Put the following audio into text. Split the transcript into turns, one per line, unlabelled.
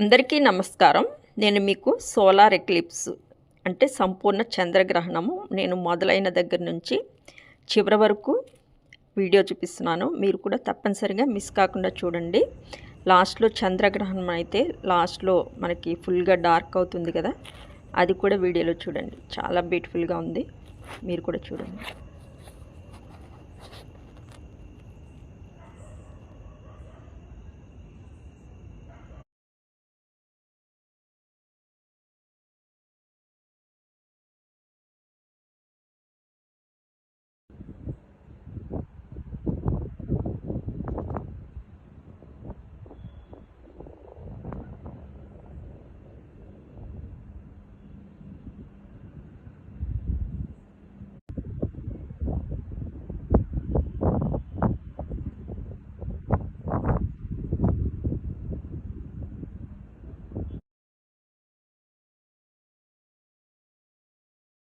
అందరికీ నమస్కారం. నేను మీకు సోలార్ ఎక్లిప్స్ అంటే సంపూర్ణ చంద్రగ్రహణము. నేను మొదలైన దగ్గర నుంచి చివరి వరకు వీడియో చూపిస్తున్నాను. మీరు కూడా తప్పనిసరిగా మిస్ కాకుండా చూడండి. లాస్ట్లో చంద్రగ్రహణం అయితే లాస్ట్లో మనకి ఫుల్గా డార్క్ అవుతుంది కదా. అది కూడా వీడియోలో చూడండి. చాలా బ్యూటిఫుల్గా ఉంది. మీరు కూడా చూడండి.